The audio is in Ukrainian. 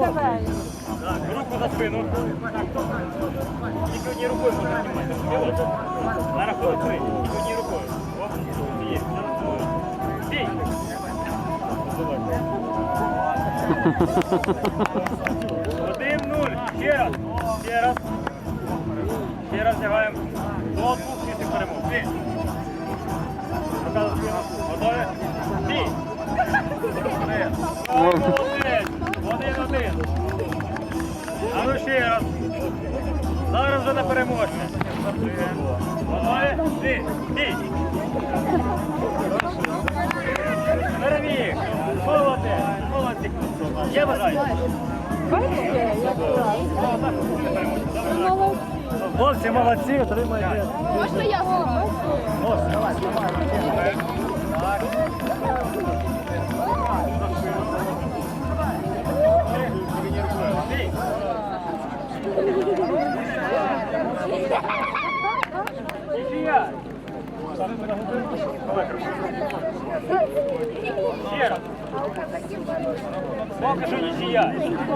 давай. Так, руку за спину. Тільки однією рукою можна знімати. На рахунок три. Тільки однією рукою. О, є. Двоє. Один, нуль. Ще раз. Ще раз. Ще раз вдягаємо. До двох чистих перемог. Переміг. Молодець. Молодці. Є бажання? Бачите, як. Молодці. Хлопці молодці, отримайте. Можна я? Ось, давай, давай. Так. Ще раз. Поки що нічия.